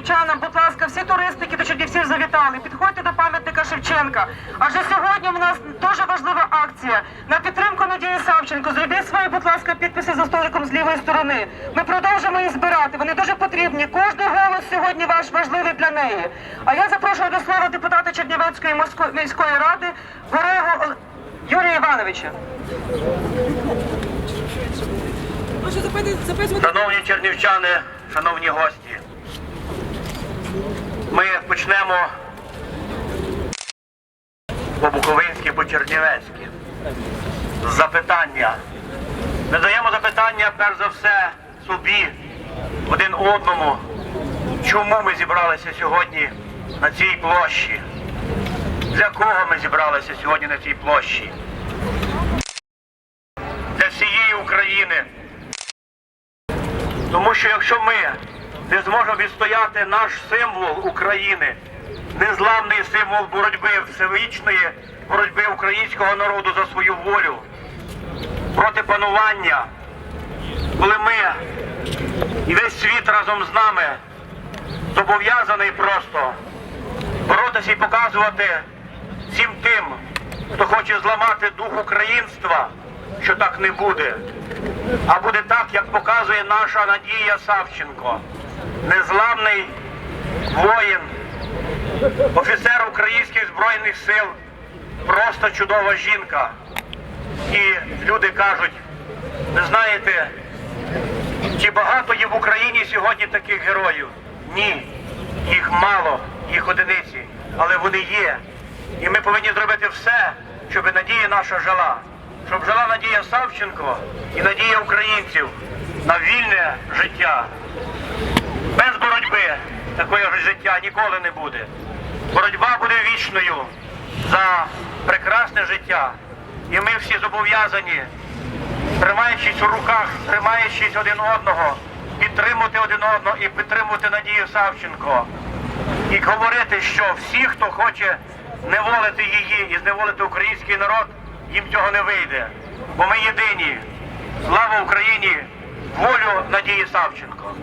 чернівчанам, будь ласка, всі туристи, які до Чернівців завітали, підходьте до пам'ятника Шевченка. Адже сьогодні в нас дуже важлива акція на підтримку Надії Савченко. Зробіть свої, будь ласка, підписи за столиком з лівої сторони. Ми продовжимо їх збирати. Вони дуже потрібні. Кожний голос сьогодні ваш важливий для неї. А я запрошую до слова депутата Чернівецької міської ради Горегу Юрія Івановича. Шановні чернівчани, шановні гості, ми почнемо по Буковинськи, по Чернівецьки. З запитання. Ми даємо запитання, перш за все, собі, один одному, чому ми зібралися сьогодні на цій площі? Для кого ми зібралися сьогодні на цій площі? Для всієї України. Тому що якщо ми не зможемо відстояти наш символ України, незламний символ боротьби всевічної боротьби українського народу за свою волю. Проти панування, коли ми і весь світ разом з нами зобов'язаний просто боротися і показувати всім тим, хто хоче зламати дух українства, що так не буде. А буде так, як показує наша Надія Савченко, незламний воїн, офіцер українських збройних сил, просто чудова жінка. І люди кажуть, ви знаєте, чи багато є в Україні сьогодні таких героїв? Ні, їх мало, їх одиниці, але вони є. І ми повинні зробити все, щоб надія наша жила, щоб жила Надія Савченко і надія українців на вільне життя. Без боротьби такої життя ніколи не буде. Боротьба буде вічною за прекрасне життя. І ми всі зобов'язані тримаючись у руках, тримаючись один одного, підтримувати один одного і підтримувати Надію Савченко. І говорити, що всі, хто хоче неволити її і зневолити український народ, їм цього не вийде. Бо ми єдині. Слава Україні! Волю Надії Савченко!